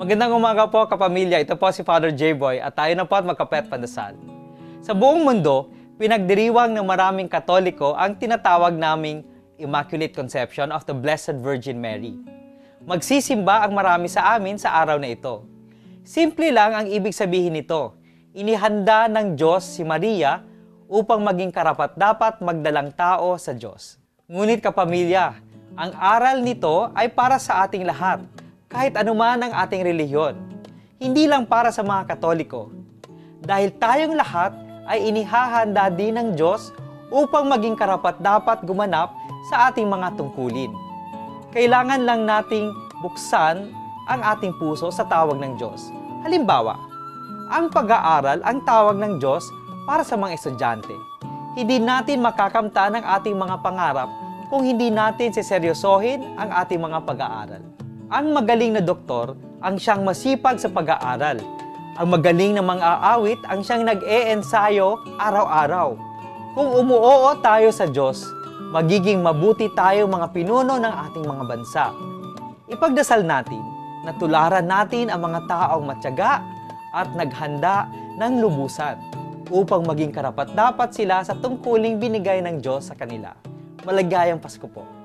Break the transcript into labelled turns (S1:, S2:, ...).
S1: Magandang umaga po kapamilya. Ito po si Father J-Boy at tayo na po at magkapet pandasal. Sa buong mundo, pinagdiriwang ng maraming katoliko ang tinatawag naming Immaculate Conception of the Blessed Virgin Mary. Magsisimba ang marami sa amin sa araw na ito. Simple lang ang ibig sabihin nito. Inihanda ng Diyos si Maria upang maging karapat-dapat magdalang tao sa Diyos. Ngunit kapamilya, ang aral nito ay para sa ating lahat, kahit anuman ang ating relihiyon. Hindi lang para sa mga katoliko. Dahil tayong lahat ay inihahanda din ng Diyos upang maging karapat-dapat gumanap sa ating mga tungkulin. Kailangan lang nating buksan ang ating puso sa tawag ng Diyos. Halimbawa, ang pag-aaral ang tawag ng Diyos para sa mga estudyante. Hindi natin makakamtan ang ating mga pangarap kung hindi natin seseryosohin ang ating mga pag-aaral. Ang magaling na doktor ang siyang masipag sa pag-aaral. Ang magaling na mga aawit ang siyang nag-e-ensayo araw-araw. Kung umuoo tayo sa Diyos, magiging mabuti tayo mga pinuno ng ating mga bansa. Ipagdasal natin na tularan natin ang mga taong matyaga at naghanda ng lubusan upang maging karapat-dapat sila sa tungkuling binigay ng Diyos sa kanila. Maligayang Pasko po.